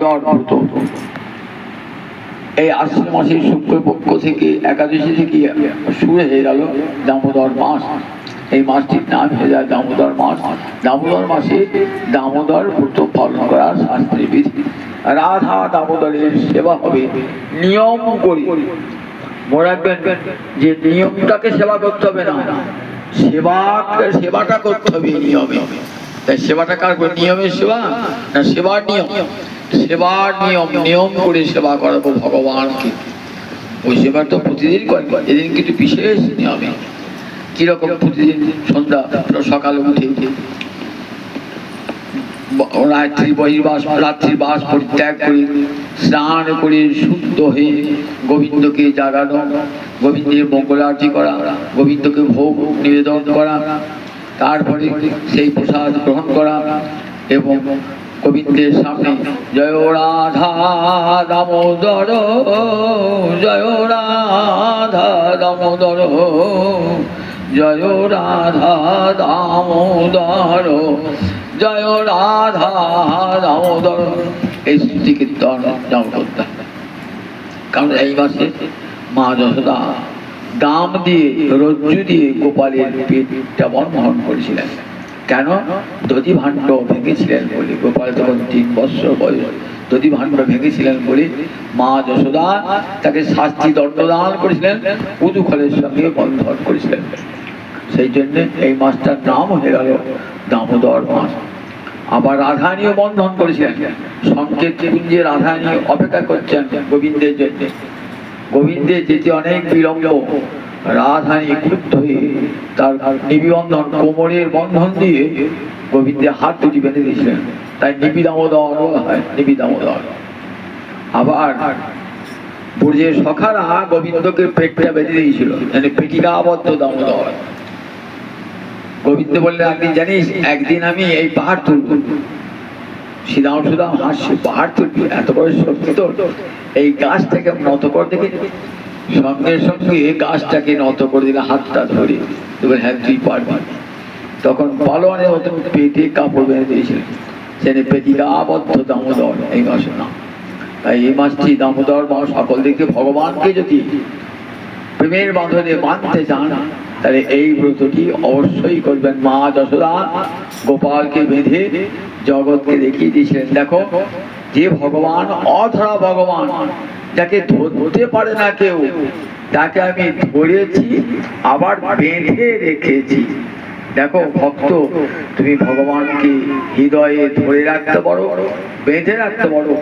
ব্রত এই আশ্বিন মাসের শুক্লপক্ষ থেকে একাদশী থেকে শুরু হয়ে গেল দামোদর মাস। এই মাসটির নাম হয়ে যায় দামোদর মাস। দামোদর মাসে দামোদর ব্রত পালন করার শাস্ত্রী বিধি। রাধা দামোদরের সেবা হবে নিয়ম করি। মনে যে নিয়মটাকে সেবা করতে হবে না। সেবা, সেবাটা করতে হবে নিয়মে। তাই সেবাটা কার নিয়মের সেবা না সেবার নিয়ম? সেবার নিয়ম নিয়ম করে সেবা করাবো ভগবানকে। ওই সেবা তো প্রতিদিন করবে এদিন কিন্তু বিশেষ নিয়মে। কীরকম প্রতিদিন? সন্ধ্যা সকালে উঠে। রাত্রি বহির্বাস রাত্রির বাস পরিত্যাগ করে, স্নান করে, শুদ্ধ হয়ে গোবিন্দকে জাগানো, গোবিন্দের মঙ্গল আরতি করা, গোবিন্দকে ভোগ নিবেদন করা তারপরে সেই প্রসাদ গ্রহণ করা এবং গোবিন্দের সামনে, জয় রাধা দামোদর, জয় রাধা দামোদর, জয় রাধা দামোদর, জয় রাধা দামোদর এই স্তুতি কীর্তন জম করতে। কারণ এই মাসে মা যশোদা দাম দিয়ে, রজ্জু দিয়ে গোপালের পেটটা বর্মহন করেছিলেন। কেন? দধি ভাণ্ড ভেঙেছিলেন বলে। গোপাল তখন তিন বৎসর বয়স। দধি ভাণ্ড ভেঙেছিলেন বলে মা যশোদা তাকে শাস্তি দণ্ডদান করেছিলেন, উদুখলের সঙ্গে বন্ধন করেছিলেন। সেই জন্য এই মাসটার নাম হয়ে গেল দামোদর মাস। আবার রাধানীয় বন্ধন করেছিলেন। সংকেত কুঞ্জে রাধানী অপেক্ষা করছেন গোবিন্দের জন্য। গোবিন্দের যেতে অনেক বিলম্ব। রাধানী ক্রুদ্ধ হয়ে তার নিবিবন্ধন কোমরের বন্ধন দিয়ে গোবিন্দের হাত দুটি বেঁধে দিয়েছিলেন। তাই নিবি দামোদর হয় নিবি দামোদর আবার ব্রজের সখারা গোবিন্দকে পেটটা বেঁধে দিয়েছিল। মানে পেটিকা আবদ্ধ দামোদর। গোবিন্দ বললেন একদিন জানিস, একদিন আমি এই পাহাড় তুলব। শ্রীরাম সুদাম হাসছে, পাহাড় তুলবি এত বড় শক্তি তো এই গাছটাকে নত করে দেখে সঙ্গে সঙ্গে গাছটাকে নত করে দিলে হাতটা ধরে এবার হ্যাঁ তুই পারবি। তখন পালোয়ানের মতন পেটে কাপড় বেঁধে দিয়েছিলেন সেখানে পেটিকা আবদ্ধ দামোদর, এই মাসের নাম। তাই এই মাসটি দামোদর মাস সকল দিকে ভগবানকে যদি প্রেমের বাঁধনে মানতে চান, তাহলে এই ব্রতটি অবশ্যই করবেন মা যশোদা। গোপালকে বেঁধে জগৎকে দেখিয়ে দিয়েছিলেন। দেখো, যে ভগবান, অধরা ভগবান, যাকে ধরতে পারে না কেউ, তাকে আমি ধরেছি, আবার বেঁধে রেখেছি। দেখো, ভক্ত, তুমি ভগবানকে হৃদয়ে ধরে রাখতে পারো, বেঁধে রাখতে পারো।